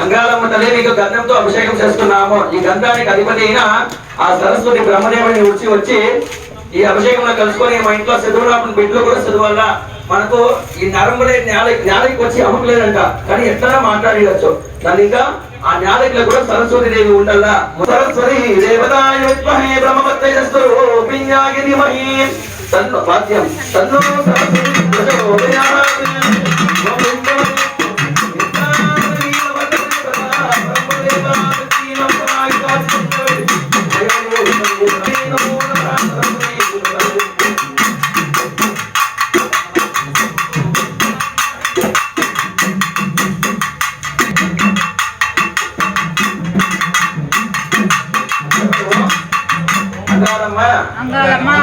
తల్లి మీకు గంధంతో అభిషేకం చేస్తున్నాము. ఈ గంధానికి అధిపతి అయిన ఆ సరస్వతి బ్రహ్మదేవుని ఉడిచి వచ్చి ఈ అభిషేకంలో కలుసుకొని మా ఇంట్లో చదువులు బిడ్డలు కూడా చదువువల్ల మనకు ఈ నరములే నేల నేలకి వచ్చి అమ్మకలేదంట కానీ ఎట్లా మాట్లాడేయచ్చు. దాని ఇంకా ఆ నేలకిలో కూడా సరస్వతి దేవి ఉండాలా? సరస్వతి దేవతాయుత్మహే విద్మహే బ్రహ్మవత్తయస్తరూపిణ్యాయ ధీమహి తన్ను వాద్యం. తన్ను సరస్వతి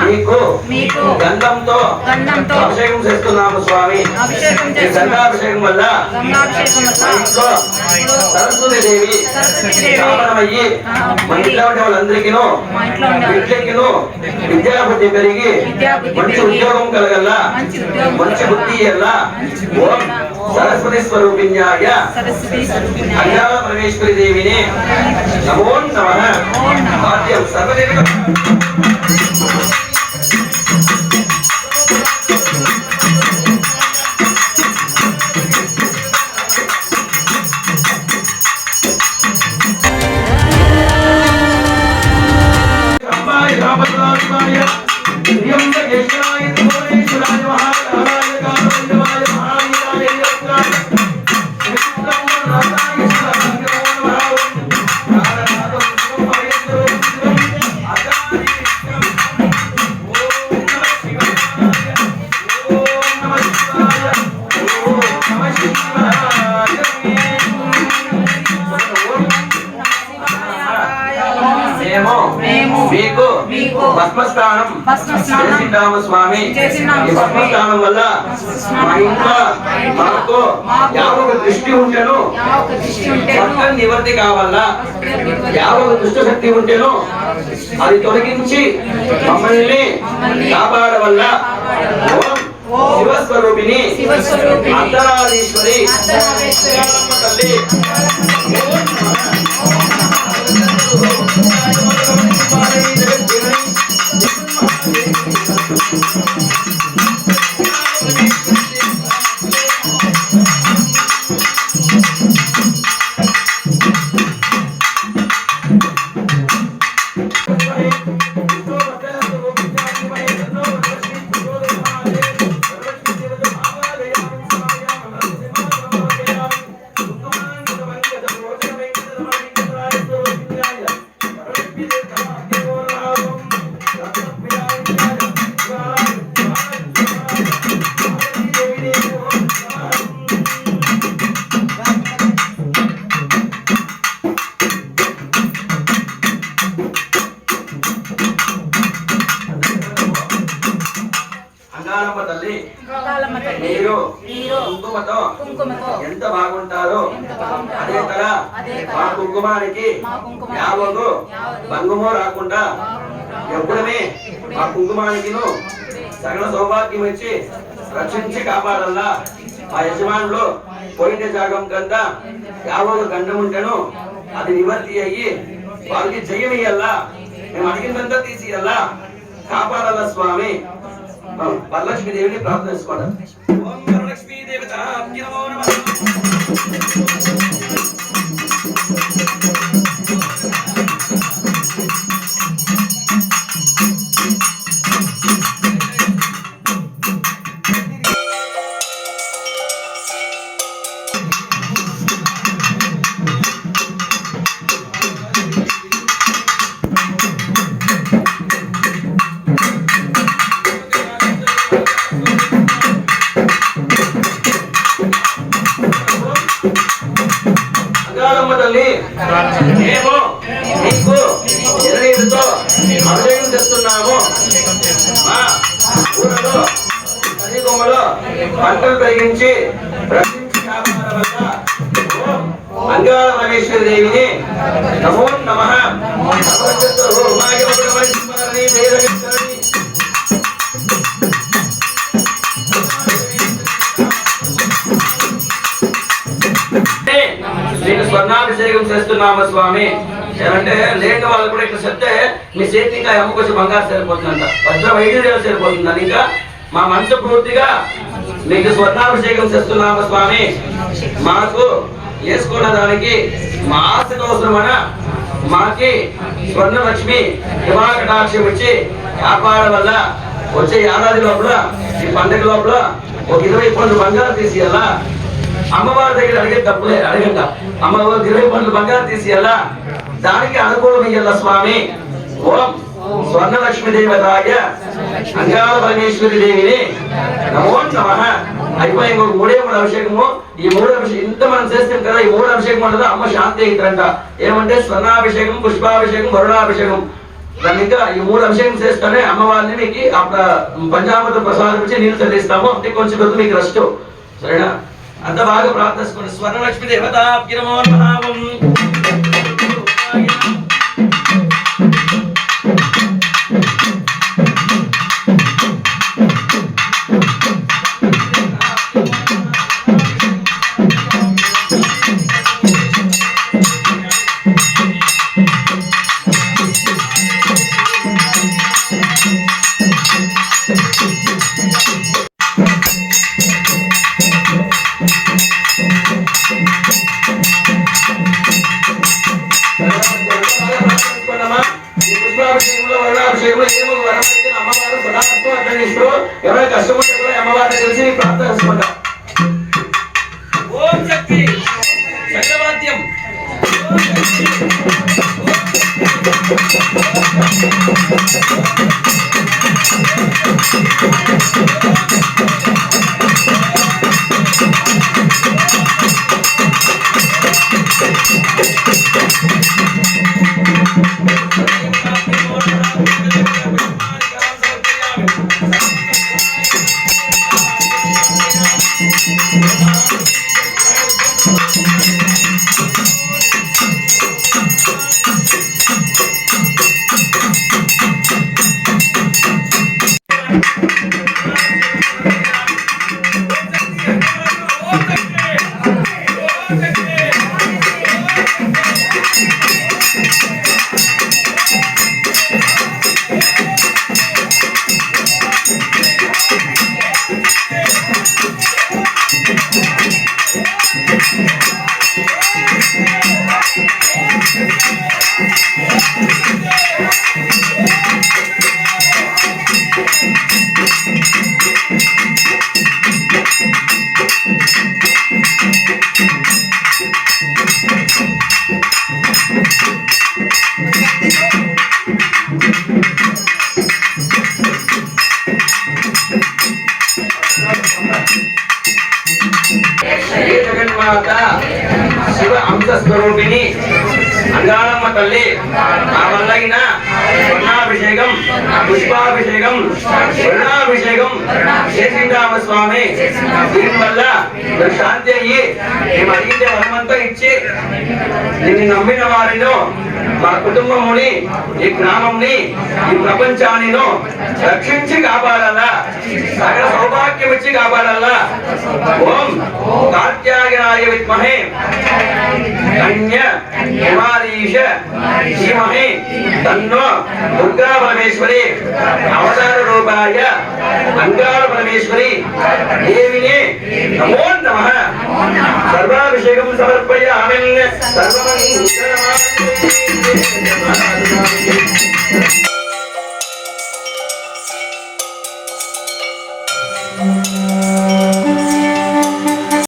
మీకు మీకు గంధంతో గంధంతో అభిషేకం చేస్తున్నాము స్వామి. గంగాభిషేకం వల్ల ఇంట్లో సరస్వతి దేవి స్థాపనమయ్యి మా ఇంట్లో ఉండే వాళ్ళందరికీ బిడ్డలకిను విద్యాబుద్ధి పెరిగి మంచి ఉద్యోగం కలగల్లా మంచి. బుద్ధి ఎల్లా ఓం. సరస్వతి స్వరూపిణ్యాయ సరస్వతి స్వరూపిణ్యాయ అజ్ఞాన పరమేశ్వరి దేవిని నమో నమః ఓం నమః. వాద్యం సర్వదేవ Thank you. మేము మీకు మీకు భస్మస్నానం చేసిండాము స్వామి. ఈ స్వామి. భస్మస్నానం వల్ల మా ఇంట్లో మాకు యావొక దృష్టి ఉంటేను మొత్తం నివర్తి కావాలా యావొక దుష్ట శక్తి ఉంటేను అది తొలగించి మమ్మల్ని కాపాడవల్ల శివస్వరూపిణి అర్ధనారీశ్వరి అర్ధనారీశ్వరి తల్లి అంగారమ్మ కుంకుమానికి కుంకుమానికి యావగు భంగమో రాకుండా ఎప్పుడమే మా కుంకుమానికిను సకల సౌభాగ్యం ఇచ్చి రక్షించి కాపాడల్లా ఆ యజమానులు పోయిన జాగం కింద యావగు గండం ఉంటేను అది నివర్తి అయ్యి వాళ్ళకి జయం ఇయ్యల్లా మేము అడిగినంతా తీసియల్లా కాపాడాల స్వామి. వరలక్ష్మి దేవిని ప్రార్థన చేసుకోవడం. ఓం వరలక్ష్మీ దేవత నమో. మేము నీకు ఎరనీరుతో అభిషేకం చేస్తున్నాము మా ఊరలో కన్యకొమ్మలో పంటలు తగ్గించి రక్షించి మహేశ్వరి దేవిని నమో నమ చెప్తున్నాము స్వామి ఏమంటే లేని వాళ్ళు కూడా ఇట్లా చెప్తే మీ చేతి ఇంకా అమ్మకొచ్చి బంగారు సరిపోతుందంట. వజ్ర వైద్యులు సరిపోతుందని ఇంకా మా మనసు పూర్తిగా మీకు స్వర్ణాభిషేకం చేస్తున్నాము స్వామి. మాకు వేసుకున్న దానికి మా ఆస్తి అవసరమైన మాకి స్వర్ణలక్ష్మి హిమాకటాక్షం ఇచ్చి వ్యాపార వల్ల వచ్చే ఏడాది లోపల ఈ పండుగ లోపల ఒక ఇరవై పండ్లు బంగారు తీసియాలా? అమ్మవారి దగ్గర అడిగే తప్పులే అడగంట అమ్మవారి ఇరవై పండ్లు తీసి తీసియాలా దానికి అనుకూలం ఇయ్యాల స్వామి? ఓం స్వర్ణలక్ష్మి దేవతాయ అంగాల పరమేశ్వరి దేవిని నమో నమ. అయిపోయి ఇంకొక మూడే మూడు అభిషేకము. ఈ మూడు అభిషేకం ఇంత మనం చేస్తాం కదా ఈ మూడు అభిషేకం ఉండదు అమ్మ శాంతి అవుతారంట ఏమంటే స్వర్ణాభిషేకం పుష్పాభిషేకం వరుణాభిషేకం. దాన్ని ఇంకా ఈ మూడు అభిషేకం చేస్తేనే అమ్మవారిని మీకు అక్కడ పంచామృత ప్రసాదం ఇచ్చి నీళ్ళు చదివిస్తాము అంటే కొంచెం మీకు రెస్ట్. సరేనా? అంత బాగా ప్రార్థించుకోండి స్వర్ణలక్ష్మి దేవతాభ్యమో పుష్పాభిషేకంలో, వరుణాభిషేకంలో ఏమో వరం అమ్మవారు సదాత్వం అర్థనిస్తూ ఎవరైనా కష్టం ఉంటే కూడా అమ్మవారిని తెలిసి ప్రార్థన చేసుకుంటాం. ఓం శక్తి. చక్రవాద్యం. ఓం శక్తి. శ్రీ తల్లి. ఆ వల్లగిన స్వర్ణాభిషేకం పుష్పాభిషేకం స్వర్ణాభిషేకం చేసిందామ స్వామి దీనివల్ల మీరు శాంతి అయ్యి మేము అడిగితే వరమంతా ఇచ్చి నిన్ను నమ్మిన వారిను మా కుటుంబముని ఈ గ్రామంని ఈ ప్రపంచాన్ని రక్షించి కాపాడాలా? సకల సౌభాగ్యం ఇచ్చి కాపాడాలా? ఓం కాత్యాయనాయ విద్మహే. கன்ய குமாரீஷ தீமஹி தன்னோ துர்கா பரமேஸ்வரி அவதார ரூபாய அங்கார பரமேஸ்வரி தேவியே நமோ நம. சர்வாபிஷேகம் சமர்ப்பயாமின் சர்வமங்கலமாந்தே